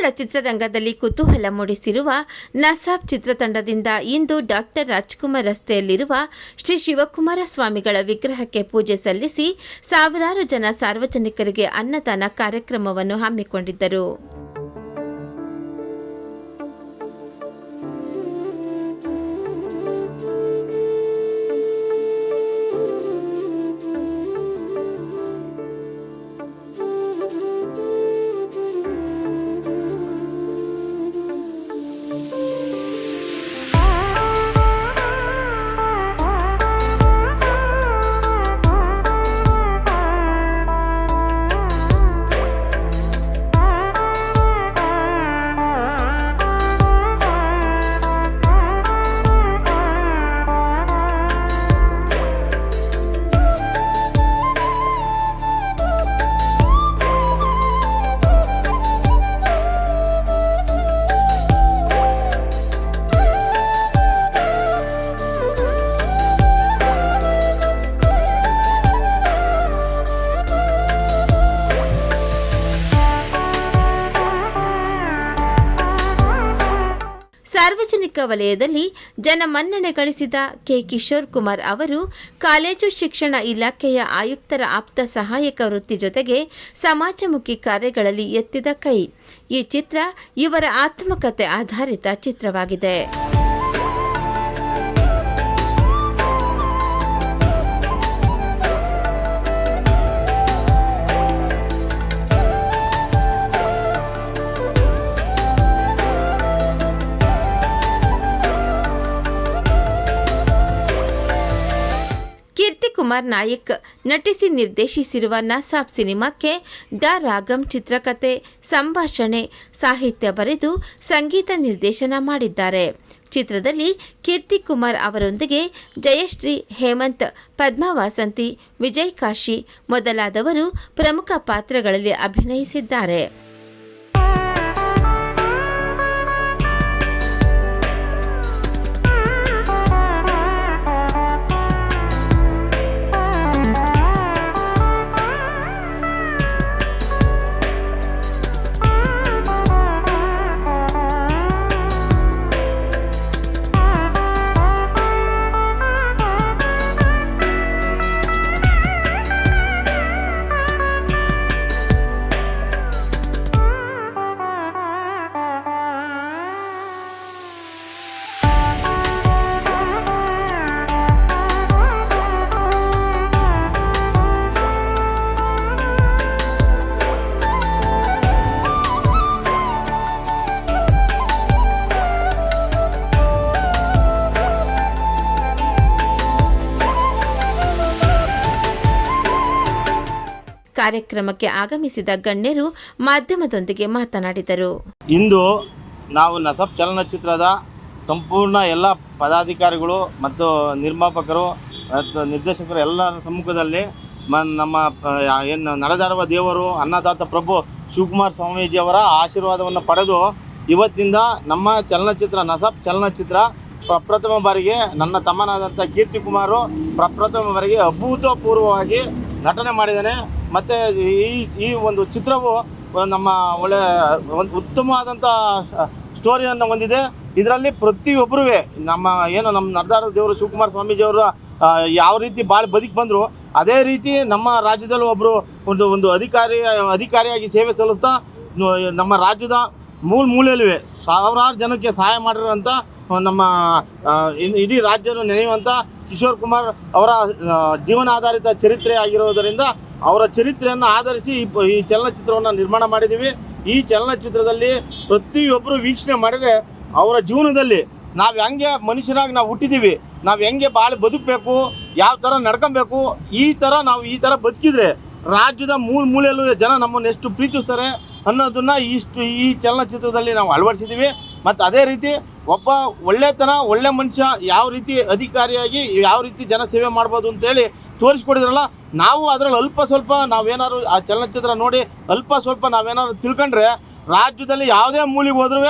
ಕನ್ನಡ ಚಿತ್ರರಂಗದಲ್ಲಿ ಕುತೂಹಲ ಮೂಡಿಸಿರುವ ನಸಾಬ್ ಚಿತ್ರತಂಡದಿಂದ ಇಂದು ಡಾಕ್ಟರ್ ರಾಜ್ಕುಮಾರ್ ರಸ್ತೆಯಲ್ಲಿರುವ ಶ್ರೀ ಶಿವಕುಮಾರ ಸ್ವಾಮಿಗಳ ವಿಗ್ರಹಕ್ಕೆ ಪೂಜೆ ಸಲ್ಲಿಸಿ ಸಾವಿರಾರು ಜನ ಸಾರ್ವಜನಿಕರಿಗೆ ಅನ್ನದಾನ ಕಾರ್ಯಕ್ರಮವನ್ನು ಹಮ್ಮಿಕೊಂಡಿದ್ದರು. ವಲಯದಲ್ಲಿ ಜನಮನ್ನಣೆ ಗಳಿಸಿದ ಕೆ. ಕಿಶೋರ್ ಕುಮಾರ್ ಅವರು ಕಾಲೇಜು ಶಿಕ್ಷಣ ಇಲಾಖೆಯ ಆಯುಕ್ತರ ಆಪ್ತ ಸಹಾಯಕ ವೃತ್ತಿ ಜೊತೆಗೆ ಸಮಾಜಮುಖಿ ಕಾರ್ಯಗಳಲ್ಲಿ ಎತ್ತಿದ ಕೈ. ಈ ಚಿತ್ರ ಇವರ ಆತ್ಮಕತೆ ಆಧಾರಿತ ಚಿತ್ರವಾಗಿದೆ. ಕೀರ್ತಿಕುಮಾರ್ ನಾಯಕ್ ನಟಿಸಿ ನಿರ್ದೇಶಿಸಿರುವ ನಸಾಬ್ ಸಿನಿಮಾಕ್ಕೆ ಡಾ ರಾಗಂ ಚಿತ್ರಕಥೆ ಸಂಭಾಷಣೆ, ಸಾಹಿತ್ಯ ಬರೆದು ಸಂಗೀತ ನಿರ್ದೇಶನ ಮಾಡಿದ್ದಾರೆ. ಚಿತ್ರದಲ್ಲಿ ಕೀರ್ತಿಕುಮಾರ್ ಅವರೊಂದಿಗೆ ಜಯಶ್ರೀ, ಹೇಮಂತ್, ಪದ್ಮಾ ವಾಸಂತಿ, ವಿಜಯ್ ಕಾಶಿ ಮೊದಲಾದವರು ಪ್ರಮುಖ ಪಾತ್ರಗಳಲ್ಲಿ ಅಭಿನಯಿಸಿದ್ದಾರೆ. ಕಾರ್ಯಕ್ರಮಕ್ಕೆ ಆಗಮಿಸಿದ ಗಣ್ಯರು ಮಾಧ್ಯಮದೊಂದಿಗೆ ಮಾತನಾಡಿದರು. ಇಂದು ನಾವು ನಸಬ್ ಚಲನಚಿತ್ರದ ಸಂಪೂರ್ಣ ಎಲ್ಲ ಪದಾಧಿಕಾರಿಗಳು ಮತ್ತು ನಿರ್ಮಾಪಕರು ಮತ್ತು ನಿರ್ದೇಶಕರು ಎಲ್ಲರ ಸಮ್ಮುಖದಲ್ಲಿ ಮ ನಮ್ಮ ಏನು ನಡೆದಾಡುವ ದೇವರು, ಅನ್ನದಾತ ಪ್ರಭು ಶಿವಕುಮಾರ್ ಸ್ವಾಮೀಜಿಯವರ ಆಶೀರ್ವಾದವನ್ನು ಪಡೆದು ಇವತ್ತಿಂದ ನಮ್ಮ ಚಲನಚಿತ್ರ, ನಸಬ್ ಚಲನಚಿತ್ರ ಪ್ರಪ್ರಥಮ ಬಾರಿಗೆ ನನ್ನ ತಮ್ಮನಾದಂಥ ಕೀರ್ತಿ ಕುಮಾರು ಪ್ರಪ್ರಥಮ ಬಾರಿಗೆ ಅಭೂತಪೂರ್ವವಾಗಿ ನಟನೆ ಮಾಡಿದ್ದಾನೆ. ಮತ್ತು ಈ ಈ ಒಂದು ಚಿತ್ರವು ನಮ್ಮ ಒಳ್ಳೆ, ಒಂದು ಉತ್ತಮವಾದಂಥ ಸ್ಟೋರಿಯನ್ನು ಹೊಂದಿದೆ. ಇದರಲ್ಲಿ ಪ್ರತಿಯೊಬ್ಬರೂ ನಮ್ಮ, ಏನು, ನಮ್ಮ ನರ್ದಾರ ದೇವರು, ಶಿವಕುಮಾರ ಸ್ವಾಮೀಜಿಯವರು ಯಾವ ರೀತಿ ಬಾಳಿ ಬದುಕಿ ಬಂದರು, ಅದೇ ರೀತಿ ನಮ್ಮ ರಾಜ್ಯದಲ್ಲೂ ಒಬ್ಬರು ಒಂದು ಒಂದು ಅಧಿಕಾರಿ ಅಧಿಕಾರಿಯಾಗಿ ಸೇವೆ ಸಲ್ಲಿಸ್ತಾ ನಮ್ಮ ರಾಜ್ಯದ ಮೂಲ ಮೂಲೆಯಲ್ಲಿವೆ. ಸಾವಿರಾರು ಜನಕ್ಕೆ ಸಹಾಯ ಮಾಡಿರುವಂಥ ನಮ್ಮ ಇಡೀ ರಾಜ್ಯವನ್ನು ನೆನೆಯುವಂಥ ಕಿಶೋರ್ ಕುಮಾರ್ ಅವರ ಜೀವನಾಧಾರಿತ ಚರಿತ್ರೆ ಆಗಿರುವುದರಿಂದ ಅವರ ಚರಿತ್ರೆಯನ್ನು ಆಧರಿಸಿ ಈ ಚಲನಚಿತ್ರವನ್ನು ನಿರ್ಮಾಣ ಮಾಡಿದ್ದೀವಿ. ಈ ಚಲನಚಿತ್ರದಲ್ಲಿ ಪ್ರತಿಯೊಬ್ಬರು ವೀಕ್ಷಣೆ ಮಾಡಿದರೆ ಅವರ ಜೀವನದಲ್ಲಿ ನಾವು ಹೆಂಗೆ ಮನುಷ್ಯನಾಗಿ ನಾವು ಹುಟ್ಟಿದ್ದೀವಿ ನಾವು ಹೆಂಗೆ ಬಾಳೆ ಬದುಕಬೇಕು, ಯಾವ ಥರ ನಡ್ಕೊಬೇಕು, ಈ ಥರ ನಾವು ಈ ಥರ ಬದುಕಿದ್ರೆ ರಾಜ್ಯದ ಮೂಲ ಮೂಲೆಯಲ್ಲೂ ಜನ ನಮ್ಮನ್ನು ಎಷ್ಟು ಪ್ರೀತಿಸ್ತಾರೆ ಅನ್ನೋದನ್ನ ಇಷ್ಟು ಈ ಚಲನಚಿತ್ರದಲ್ಲಿ ನಾವು ಅಳವಡಿಸಿದ್ದೀವಿ ಮತ್ತು ಅದೇ ರೀತಿ ಒಬ್ಬ ಒಳ್ಳೆತನ, ಒಳ್ಳೆ ಮನುಷ್ಯ ಯಾವ ರೀತಿ ಅಧಿಕಾರಿಯಾಗಿ, ಯಾವ ರೀತಿ ಜನ ಸೇವೆ ಮಾಡ್ಬೋದು ಅಂತೇಳಿ ತೋರಿಸ್ಕೊಡಿದ್ರಲ್ಲ, ನಾವು ಅದರಲ್ಲಿ ಅಲ್ಪ ಸ್ವಲ್ಪ ನಾವೇನಾದ್ರು ಆ ಚಲನಚಿತ್ರ ನೋಡಿ ಅಲ್ಪ ಸ್ವಲ್ಪ ನಾವೇನಾದ್ರು ತಿಳ್ಕೊಂಡ್ರೆ ರಾಜ್ಯದಲ್ಲಿ ಯಾವುದೇ ಮೂಲಿಗೆ ಹೋದ್ರೂ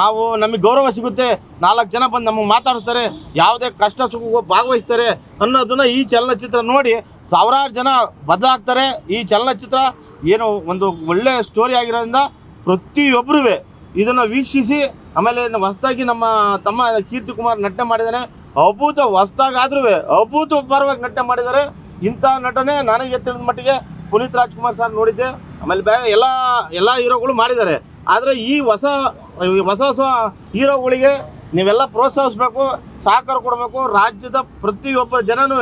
ನಾವು ನಮಗೆ ಗೌರವ ಸಿಗುತ್ತೆ. ನಾಲ್ಕು ಜನ ಬಂದು ನಮಗೆ ಮಾತಾಡ್ತಾರೆ, ಯಾವುದೇ ಕಷ್ಟ ಸುಖ ಭಾಗವಹಿಸ್ತಾರೆ ಅನ್ನೋದನ್ನು ಈ ಚಲನಚಿತ್ರ ನೋಡಿ ಸಾವಿರಾರು ಜನ ಬದಲಾಗ್ತಾರೆ. ಈ ಚಲನಚಿತ್ರ ಏನು ಒಂದು ಒಳ್ಳೆಯ ಸ್ಟೋರಿ ಆಗಿರೋದ್ರಿಂದ ಪ್ರತಿಯೊಬ್ಬರೂ ಇದನ್ನು ವೀಕ್ಷಿಸಿ, ಆಮೇಲೆ ಹೊಸದಾಗಿ ನಮ್ಮ ತಮ್ಮ ಕೀರ್ತಿ ಕುಮಾರ್ ನಟನೆ ಮಾಡಿದ್ದಾನೆ ಅಭೂತ ಹೊಸದಾಗಾದ್ರೂ ಅಭೂತ ಪರವಾಗಿ ನಟನೆ ಮಾಡಿದ್ದಾರೆ ಇಂಥ ನಟನೆ ನನಗೆ ತಿಳಿದ ಮಟ್ಟಿಗೆ ಪುನೀತ್ ರಾಜ್ಕುಮಾರ್ ಸರ್ ನೋಡಿದ್ದೆ. ಆಮೇಲೆ ಬೇರೆ ಎಲ್ಲ ಎಲ್ಲ ಹೀರೋಗಳು ಮಾಡಿದ್ದಾರೆ. ಆದರೆ ಈ ಹೊಸ ಹೊಸ ಹೊಸ ಹೀರೋಗಳಿಗೆ ನೀವೆಲ್ಲ ಪ್ರೋತ್ಸಾಹಿಸ್ಬೇಕು, ಸಹಕಾರ ಕೊಡಬೇಕು. ರಾಜ್ಯದ ಪ್ರತಿಯೊಬ್ಬ ಜನನೂ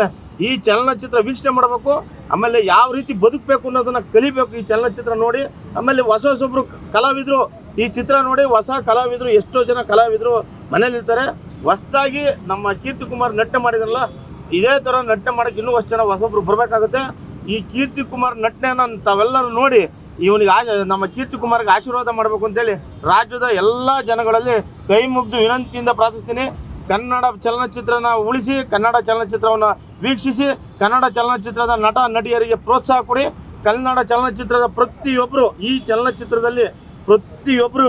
ಈ ಚಲನಚಿತ್ರ ವೀಕ್ಷಣೆ ಮಾಡಬೇಕು, ಆಮೇಲೆ ಯಾವ ರೀತಿ ಬದುಕಬೇಕು ಅನ್ನೋದನ್ನ ಕಲಿಬೇಕು ಈ ಚಲನಚಿತ್ರ ನೋಡಿ, ಆಮೇಲೆ ಹೊಸ ಹೊಸೊಬ್ರು ಕಲಾವಿದರು ಈ ಚಿತ್ರ ನೋಡಿ, ಹೊಸ ಕಲಾವಿದರು, ಎಷ್ಟೋ ಜನ ಕಲಾವಿದರು ಮನೇಲಿರ್ತಾರೆ. ಹೊಸದಾಗಿ ನಮ್ಮ ಕೀರ್ತಿ ಕುಮಾರ್ ನಟನೆ ಮಾಡಿದ್ರಲ್ಲ, ಇದೇ ಥರ ನಟನೆ ಮಾಡೋಕ್ಕೆ ಇನ್ನೂ ಅಷ್ಟು ಜನ ಹೊಸೊಬ್ರು ಬರಬೇಕಾಗುತ್ತೆ. ಈ ಕೀರ್ತಿ ಕುಮಾರ್ ನಟನೆಯನ್ನು ತಾವೆಲ್ಲರೂ ನೋಡಿ, ಇವನಿಗೆ ಆ ನಮ್ಮ ಕೀರ್ತಿ ಕುಮಾರ್ಗೆ ಆಶೀರ್ವಾದ ಮಾಡಬೇಕು ಅಂತೇಳಿ ರಾಜ್ಯದ ಎಲ್ಲ ಜನಗಳಲ್ಲಿ ಕೈ ಮುಗಿದು ವಿನಂತಿಯಿಂದ ಪ್ರಾರ್ಥಿಸ್ತೀನಿ. ಕನ್ನಡ ಚಲನಚಿತ್ರನ ಉಳಿಸಿ, ಕನ್ನಡ ಚಲನಚಿತ್ರವನ್ನು ವೀಕ್ಷಿಸಿ ಕನ್ನಡ ಚಲನಚಿತ್ರದ ನಟ ನಟಿಯರಿಗೆ ಪ್ರೋತ್ಸಾಹ ಕೊಡಿ. ಕನ್ನಡ ಚಲನಚಿತ್ರದ ಪ್ರತಿಯೊಬ್ಬರು ಈ ಚಲನಚಿತ್ರದಲ್ಲಿ ಪ್ರತಿಯೊಬ್ಬರೂ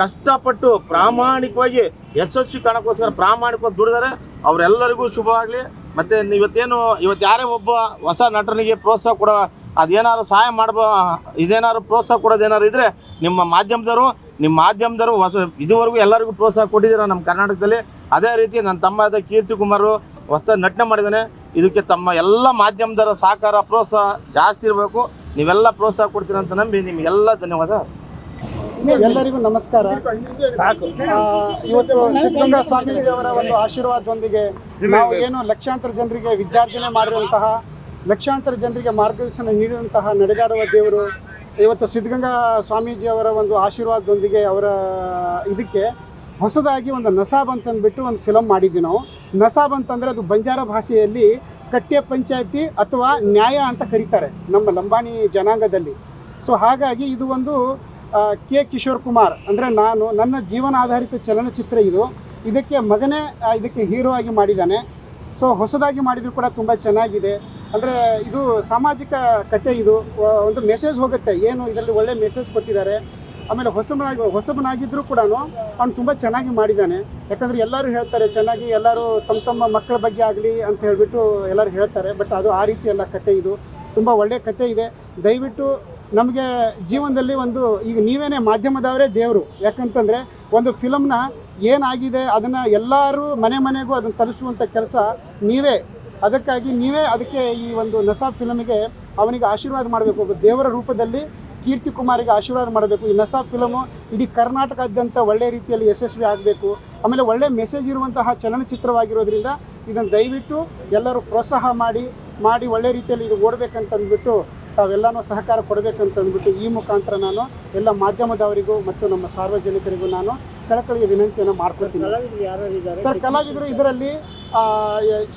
ಕಷ್ಟಪಟ್ಟು ಪ್ರಾಮಾಣಿಕವಾಗಿ ಯಶಸ್ವಿ ಕಾಣಕ್ಕೋಸ್ಕರ ಪ್ರಾಮಾಣಿಕವಾಗಿ ದುಡಿದರೆ ಅವರೆಲ್ಲರಿಗೂ ಶುಭವಾಗಲಿ. ಮತ್ತು ಇವತ್ತೇನು, ಇವತ್ತು ಯಾರೇ ಒಬ್ಬ ಹೊಸ ನಟನಿಗೆ ಪ್ರೋತ್ಸಾಹ ಕೊಡೋ, ಅದೇನಾದ್ರು ಸಹಾಯ ಮಾಡಬೋ, ಇದೇನಾದ್ರು ಪ್ರೋತ್ಸಾಹ ಕೊಡೋದೇನಾದ್ರು ಇದ್ದರೆ ನಿಮ್ಮ ಮಾಧ್ಯಮದವರು ನಿಮ್ಮ ಮಾಧ್ಯಮದವರು ಹೊಸ ಇದುವರೆಗೂ ಎಲ್ಲರಿಗೂ ಪ್ರೋತ್ಸಾಹ ಕೊಟ್ಟಿದ್ದೀರ ನಮ್ಮ ಕರ್ನಾಟಕದಲ್ಲಿ? ಅದೇ ರೀತಿ ನನ್ನ ತಮ್ಮ ಆದ ಕೀರ್ತಿ ಕುಮಾರು ಹೊಸ ನಟನೆ ಮಾಡಿದ್ದಾನೆ. ಇದಕ್ಕೆ ತಮ್ಮ ಎಲ್ಲ ಮಾಧ್ಯಮದವರ ಸಹಕಾರ ಪ್ರೋತ್ಸಾಹ ಜಾಸ್ತಿ ಇರಬೇಕು. ನೀವೆಲ್ಲ ಪ್ರೋತ್ಸಾಹ ಕೊಡ್ತೀರ ಅಂತ ನಂಬಿ ನಿಮಗೆಲ್ಲ ಧನ್ಯವಾದ. ಎಲ್ಲರಿಗೂ ನಮಸ್ಕಾರ. ಇವತ್ತು ಸಿದ್ಧಗಂಗಾ ಸ್ವಾಮೀಜಿ ಅವರ ಒಂದು ಆಶೀರ್ವಾದದೊಂದಿಗೆ ನಾವು ಏನು ಲಕ್ಷಾಂತರ ಜನರಿಗೆ ವಿದ್ಯಾರ್ಜನೆ ಮಾಡಿರುವಂತಹ ಲಕ್ಷಾಂತರ ಜನರಿಗೆ ಮಾರ್ಗದರ್ಶನ ನೀಡಿದಂತಹ ನಡೆದಾಡುವ ದೇವರು ಇವತ್ತು ಸಿದ್ಧಗಂಗಾ ಸ್ವಾಮೀಜಿ ಅವರ ಒಂದು ಆಶೀರ್ವಾದದೊಂದಿಗೆ ಅವರ ಇದಕ್ಕೆ ಹೊಸದಾಗಿ ಒಂದು ನಸಾಬ್ ಅಂತಂದ್ಬಿಟ್ಟು ಒಂದು ಫಿಲಮ್ ಮಾಡಿದ್ವಿ ನಾವು. ನಸಾಬ್ ಅಂತಂದರೆ ಅದು ಬಂಜಾರ ಭಾಷೆಯಲ್ಲಿ ಕಟ್ಟೆ ಪಂಚಾಯತಿ ಅಥವಾ ನ್ಯಾಯ ಅಂತ ಕರೀತಾರೆ ನಮ್ಮ ಲಂಬಾಣಿ ಜನಾಂಗದಲ್ಲಿ. ಸೊ ಹಾಗಾಗಿ ಇದು ಒಂದು ಕೆ ಕಿಶೋರ್ ಕುಮಾರ್ ಅಂದರೆ ನಾನು, ನನ್ನ ಜೀವನ ಆಧಾರಿತ ಚಲನಚಿತ್ರ ಇದು. ಇದಕ್ಕೆ ಮಗನೇ ಇದಕ್ಕೆ ಹೀರೋ ಆಗಿ ಮಾಡಿದ್ದಾನೆ. ಸೊ ಹೊಸದಾಗಿ ಮಾಡಿದರೂ ಕೂಡ ತುಂಬ ಚೆನ್ನಾಗಿದೆ. ಅಂದರೆ ಇದು ಸಾಮಾಜಿಕ ಕತೆ ಇದು. ಒಂದು ಮೆಸೇಜ್ ಹೋಗುತ್ತೆ. ಏನು ಇದರಲ್ಲಿ ಒಳ್ಳೆ ಮೆಸೇಜ್ ಕೊಟ್ಟಿದ್ದಾರೆ. ಆಮೇಲೆ ಹೊಸಬನಾಗಿ ಹೊಸಬನಾಗಿದ್ದರೂ ಕೂಡ ಅವ್ನು ತುಂಬ ಚೆನ್ನಾಗಿ ಮಾಡಿದ್ದಾನೆ. ಯಾಕಂದರೆ ಎಲ್ಲರೂ ಹೇಳ್ತಾರೆ, ಚೆನ್ನಾಗಿ ಎಲ್ಲರೂ ತಮ್ಮ ತಮ್ಮ ಮಕ್ಕಳ ಬಗ್ಗೆ ಆಗಲಿ ಅಂತ ಹೇಳಿಬಿಟ್ಟು ಎಲ್ಲರೂ ಹೇಳ್ತಾರೆ. ಬಟ್ ಅದು ಆ ರೀತಿ ಎಲ್ಲ ಕತೆ ಇದು. ತುಂಬ ಒಳ್ಳೆಯ ಕತೆ ಇದೆ. ದಯವಿಟ್ಟು ನಮಗೆ ಜೀವನದಲ್ಲಿ ಒಂದು, ಈಗ ನೀವೇನೇ ಮಾಧ್ಯಮದವರೇ ದೇವರು. ಯಾಕಂತಂದರೆ ಒಂದು ಫಿಲಮ್ನ ಏನಾಗಿದೆ, ಅದನ್ನು ಎಲ್ಲರೂ ಮನೆ ಮನೆಗೂ ಅದನ್ನು ತಲುಪಿಸುವಂಥ ಕೆಲಸ ನೀವೇ ಅದಕ್ಕಾಗಿ ನೀವೇ ಅದಕ್ಕೆ ಈ ಒಂದು ನಸಾ ಫಿಲಮಿಗೆ ಅವನಿಗೆ ಆಶೀರ್ವಾದ ಮಾಡಬೇಕು. ದೇವರ ರೂಪದಲ್ಲಿ ಕೀರ್ತಿ ಕುಮಾರಿಗೆ ಆಶೀರ್ವಾದ ಮಾಡಬೇಕು. ಈ ನಸಾ ಫಿಲಮು ಇಡೀ ಕರ್ನಾಟಕದಾದ್ಯಂತ ಒಳ್ಳೆ ರೀತಿಯಲ್ಲಿ ಯಶಸ್ವಿ ಆಗಬೇಕು. ಆಮೇಲೆ ಒಳ್ಳೆ ಮೆಸೇಜ್ ಇರುವಂತಹ ಚಲನಚಿತ್ರವಾಗಿರೋದ್ರಿಂದ ಇದನ್ನು ದಯವಿಟ್ಟು ಎಲ್ಲರೂ ಪ್ರೋತ್ಸಾಹ ಮಾಡಿ ಮಾಡಿ ಒಳ್ಳೆ ರೀತಿಯಲ್ಲಿ ಇದು ಓಡಬೇಕಂತಂದ್ಬಿಟ್ಟು ತಾವೆಲ್ಲನೂ ಸಹಕಾರ ಕೊಡಬೇಕಂತಂದ್ಬಿಟ್ಟು ಈ ಮುಖಾಂತರ ನಾನು ಎಲ್ಲ ಮಾಧ್ಯಮದವರಿಗೂ ಮತ್ತು ನಮ್ಮ ಸಾರ್ವಜನಿಕರಿಗೂ ನಾನು ಕಳಕಳಿಯ ವಿನಂತಿಯನ್ನು ಮಾಡ್ಕೊಳ್ತೀನಿ. ಸರ್ ಕಲಾವಿದರು ಇದರಲ್ಲಿ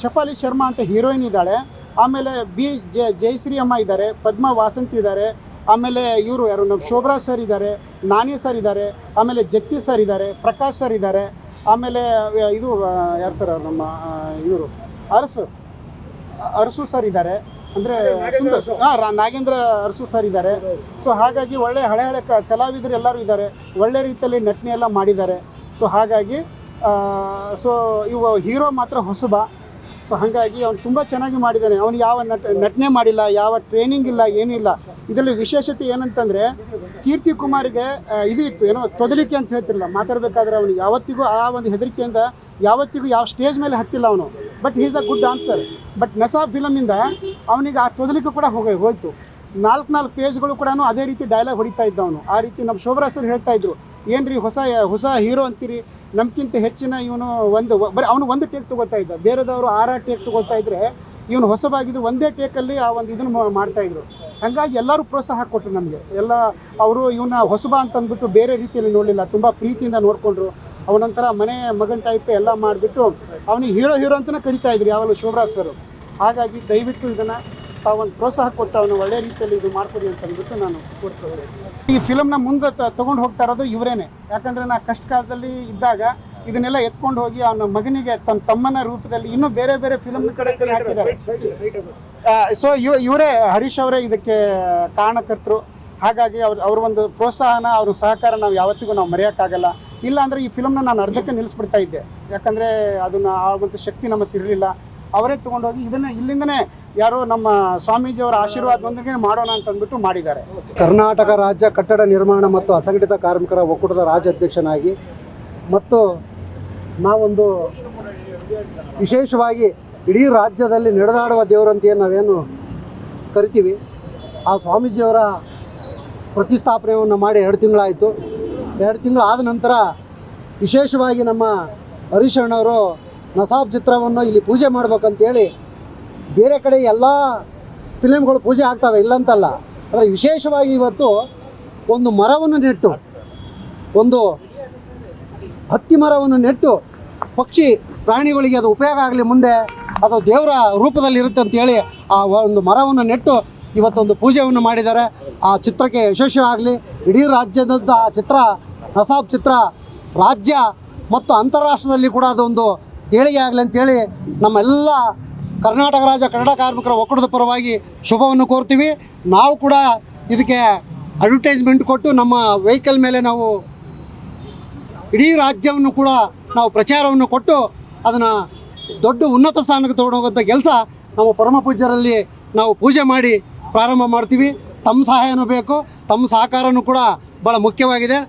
ಶಫಾಲಿ ಶರ್ಮಾ ಅಂತ ಹೀರೋಯಿನ್ ಇದ್ದಾಳೆ. ಆಮೇಲೆ ಬಿ ಜೆ ಜಯಶ್ರೀ ಅಮ್ಮ ಇದ್ದಾರೆ ಪದ್ಮ ವಾಸಂತ್ ಇದ್ದಾರೆ. ಆಮೇಲೆ ಇವರು ಯಾರು ನಮ್ಮ ಶೋಭರಾಜ್ ಸರ್ ಇದ್ದಾರೆ ನಾನಿ ಸರ್ ಇದ್ದಾರೆ. ಆಮೇಲೆ ಜತ್ತಿ ಸರ್ ಇದ್ದಾರೆ ಪ್ರಕಾಶ್ ಸರ್ ಇದ್ದಾರೆ. ಆಮೇಲೆ ಇದು ಯಾರು ಸರ್ ಅವ್ರು ನಮ್ಮ ಇವರು ಅರಸು ಅರಸು ಸರ್ ಇದ್ದಾರೆ. ಅಂದರೆ ಸುಂದರ್ ಹಾಂ ನಾಗೇಂದ್ರ ಅರಸು ಸರ್ ಇದ್ದಾರೆ. ಸೊ ಹಾಗಾಗಿ ಒಳ್ಳೆ ಹಳೆ ಹಳೆ ಕಲಾವಿದರು ಎಲ್ಲರೂ ಇದ್ದಾರೆ. ಒಳ್ಳೆ ರೀತಿಯಲ್ಲಿ ನಟನೆ ಎಲ್ಲ ಮಾಡಿದ್ದಾರೆ. ಸೊ ಹಾಗಾಗಿ ಸೊ ಇವ ಹೀರೋ ಮಾತ್ರ ಹೊಸಬ ಸೊ ಹಾಗಾಗಿ ಅವ್ನು ತುಂಬ ಚೆನ್ನಾಗಿ ಮಾಡಿದ್ದಾನೆ ಅವನು ಯಾವ ನಟ, ನಟನೆ ಮಾಡಿಲ್ಲ, ಯಾವ ಟ್ರೈನಿಂಗ್ ಇಲ್ಲ ಏನಿಲ್ಲ ಇದರಲ್ಲಿ ವಿಶೇಷತೆ ಏನಂತಂದರೆ, ಕೀರ್ತಿ ಕುಮಾರ್ಗೆ ಇದು ಇತ್ತು. ಏನೋ ತೊದಲಿಕೆ ಅಂತ ಹೇಳ್ತಿರಲ್ಲ, ಮಾತಾಡಬೇಕಾದ್ರೆ ಅವನು ಯಾವತ್ತಿಗೂ ಆ ಒಂದು ಹೆದರಿಕೆಯಿಂದ ಯಾವತ್ತಿಗೂ ಯಾವ ಸ್ಟೇಜ್ ಮೇಲೆ ಹತ್ತಿಲ್ಲ ಅವನು. But is a good dancer but ನಸಾ ಫಿಲಮಿಂದ ಅವನಿಗೆ ಆ ತೊದಲಿಕೆ ಕೂಡ ಹೋಗಿ, ಹೋಯ್ತು. ನಾಲ್ಕು ನಾಲ್ಕು ಪೇಜ್ಗಳು ಕೂಡ ಅದೇ ರೀತಿ ಡೈಲಾಗ್ ಹೊಡಿತಾ ಇದ್ದ ಅವನು ಆ ರೀತಿ ನಮ್ಮ ಶೋಭರಾಜ್ ಸರ್ ಹೇಳ್ತಾ ಇದ್ರು ಏನ್ರಿ ಹೊಸ ಹೊಸ ಹೀರೋ ಅಂತೀರಿ? ನಮ್ಗಿಂತ ಹೆಚ್ಚಿನ ಇವನು ಒಂದು, ಬರೀ ಅವನು ಒಂದು ಟೇಕ್ ತಗೋತಾ ಇದ್ದ. ಬೇರೆದವರು ಆರ ಟೇಕ್ ತಗೋತಾ ಇದ್ರೆ ಇವನು ಹೊಸಬಾಗಿದ್ರು ಒಂದೇ ಟೇಕಲ್ಲಿ ಆ ಒಂದು ಇದನ್ನು ಮಾಡ್ತಾ ಇದ್ರು. ಹಾಗಾಗಿ ಎಲ್ಲರೂ ಪ್ರೋತ್ಸಾಹ ಕೊಟ್ಟರು ನಮಗೆ. ಎಲ್ಲ ಅವರು ಇವನ್ನ ಹೊಸಬ ಅಂತ ಅಂದ್ಬಿಟ್ಟು ಬೇರೆ ರೀತಿಯಲ್ಲಿ ನೋಡಲಿಲ್ಲ. ತುಂಬ ಪ್ರೀತಿಯಿಂದ ನೋಡಿಕೊಂಡ್ರು. ಅವನೊಂಥರ ಮನೆ ಮಗನ ಟೈಪ್ ಎಲ್ಲ ಮಾಡಿಬಿಟ್ಟು ಅವನಿಗೆ ಹೀರೋ ಹೀರೋ ಅಂತಲೇ ಕರಿತಾ ಇದ್ರು ಯಾವಾಗಲೂ ಶಿವರಾಜ್ ಸರ್. ಹಾಗಾಗಿ ದಯವಿಟ್ಟು ಇದನ್ನು ತಾವೊಂದು ಪ್ರೋತ್ಸಾಹ ಕೊಟ್ಟು ಅವನು ಒಳ್ಳೆ ರೀತಿಯಲ್ಲಿ ಇದು ಮಾಡ್ಕೊಡಿ ಅಂತ ಅಂದ್ಬಿಟ್ಟು ನಾನು ಕೊಡ್ತೇವೆ ಈ ಫಿಲಮ್ನ ಮುಂದೆ ತಗೊಂಡು ಹೋಗ್ತಾ ಇರೋದು ಇವರೇನೆ. ಯಾಕಂದ್ರೆ ನಾ ಕಷ್ಟ ಕಾಲದಲ್ಲಿ ಇದ್ದಾಗ ಇದನ್ನೆಲ್ಲ ಎತ್ಕೊಂಡು ಹೋಗಿ ಅವನ ಮಗನಿಗೆ ತನ್ನ ತಮ್ಮನ ರೂಪದಲ್ಲಿ ಇನ್ನೂ ಬೇರೆ ಬೇರೆ ಫಿಲಮ್ ಕಡೆ ಕೈ ಹಾಕಿದ್ದಾರೆ. ಸೊ ಇವ ಇವರೇ ಹರೀಶ್ ಅವರೇ ಇದಕ್ಕೆ ಕಾರಣಕರ್ತರು. ಹಾಗಾಗಿ ಅವ್ರ ಅವ್ರ ಒಂದು ಪ್ರೋತ್ಸಾಹನ ಅವ್ರ ಸಹಕಾರ ನಾವು ಯಾವತ್ತಿಗೂ ನಾವು ಮರೆಯೋಕ್ಕಾಗಲ್ಲ. ಇಲ್ಲ ಅಂದರೆ ಈ ಫಿಲಮ್ನ ನಾನು ಅರ್ಧಕ್ಕೆ ನಿಲ್ಲಿಸ್ಬಿಡ್ತಾ ಇದ್ದೆ. ಯಾಕಂದರೆ ಅದನ್ನು ಆ ಒಂದು ಶಕ್ತಿ ನಮ್ಮ ಇರಲಿಲ್ಲ ಅವರೇ ತಗೊಂಡೋಗಿ ಇದನ್ನ ಇಲ್ಲಿಂದನೇ ಯಾರೋ ನಮ್ಮ ಸ್ವಾಮೀಜಿಯವರ ಆಶೀರ್ವಾದದೊಂದಿಗೆ ಮಾಡೋಣ ಅಂತ ಅಂದ್ಬಿಟ್ಟು ಮಾಡಿದ್ದಾರೆ. ಕರ್ನಾಟಕ ರಾಜ್ಯ ಕಟ್ಟಡ ನಿರ್ಮಾಣ ಮತ್ತು ಅಸಂಘಟಿತ ಕಾರ್ಮಿಕರ ಒಕ್ಕೂಟದ ರಾಜ್ಯಾಧ್ಯಕ್ಷನಾಗಿ ಮತ್ತು ನಾವೊಂದು ವಿಶೇಷವಾಗಿ ಇಡೀ ರಾಜ್ಯದಲ್ಲಿ ನಡೆದಾಡುವ ದೇವರಂತೆಯೇ ನಾವೇನು ಕರಿತೀವಿ. ಆ ಸ್ವಾಮೀಜಿಯವರ ಪ್ರತಿಸ್ಥಾಪನೆಯನ್ನು ಮಾಡಿ ಎರಡು ತಿಂಗಳಾಯಿತು. ಎರಡು ತಿಂಗಳು ಆದ ನಂತರ ವಿಶೇಷವಾಗಿ ನಮ್ಮ ಹರೀಶ್ ಅಣ್ಣವರು ನಸಾಬ್ ಚಿತ್ರವನ್ನು ಇಲ್ಲಿ ಪೂಜೆ ಮಾಡ್ಬೇಕಂತೇಳಿ ಬೇರೆ ಕಡೆ ಎಲ್ಲ ಫಿಲಿಮ್ಗಳು ಪೂಜೆ ಆಗ್ತವೆ, ಇಲ್ಲಂತಲ್ಲ. ಆದರೆ ವಿಶೇಷವಾಗಿ ಇವತ್ತು ಒಂದು ಮರವನ್ನು ನೆಟ್ಟು, ಒಂದು ಹತ್ತಿ ಮರವನ್ನು ನೆಟ್ಟು ಪಕ್ಷಿ ಪ್ರಾಣಿಗಳಿಗೆ ಅದು ಉಪಯೋಗ ಆಗಲಿ ಮುಂದೆ, ಅದು ದೇವರ ರೂಪದಲ್ಲಿ ಇರುತ್ತೆ ಅಂತೇಳಿ ಆ ಒಂದು ಮರವನ್ನು ನೆಟ್ಟು ಇವತ್ತೊಂದು ಪೂಜೆಯನ್ನು ಮಾಡಿದ್ದಾರೆ. ಆ ಚಿತ್ರಕ್ಕೆ ಯಶಸ್ವಿ ಆಗಲಿ ಇಡೀ ರಾಜ್ಯದಂಥ ಚಿತ್ರ, ನಸಾಬ್ ಚಿತ್ರ ರಾಜ್ಯ ಮತ್ತು ಅಂತಾರಾಷ್ಟ್ರದಲ್ಲಿ ಕೂಡ ಅದೊಂದು ಏಳಿಗೆ ಆಗಲಿ ಅಂತೇಳಿ ನಮ್ಮೆಲ್ಲ ಕರ್ನಾಟಕ ರಾಜ್ಯ ಕನ್ನಡ ಕಾರ್ಮಿಕರ ಒಕ್ಕೂಟದ ಪರವಾಗಿ ಶುಭವನ್ನು ಕೋರ್ತೀವಿ. ನಾವು ಕೂಡ ಇದಕ್ಕೆ ಅಡ್ವರ್ಟೈಸ್ಮೆಂಟ್ ಕೊಟ್ಟು ನಮ್ಮ ವೆಹಿಕಲ್ ಮೇಲೆ ನಾವು ಇಡೀ ರಾಜ್ಯವನ್ನು ಕೂಡ ನಾವು ಪ್ರಚಾರವನ್ನು ಕೊಟ್ಟು ಅದನ್ನು ದೊಡ್ಡ ಉನ್ನತ ಸ್ಥಾನಕ್ಕೆ ತಗೊಂಡೋಗುವಂಥ ಕೆಲಸ ನಮ್ಮ ಪರಮ ಪೂಜ್ಯರಲ್ಲಿ ನಾವು ಪೂಜೆ ಮಾಡಿ ಪ್ರಾರಂಭ ಮಾಡ್ತೀವಿ. ತಮ್ಮ ಸಹಾಯನೂ ಬೇಕು, ತಮ್ಮ ಸಹಕಾರನೂ ಕೂಡ ಭಾಳ ಮುಖ್ಯವಾಗಿದೆ.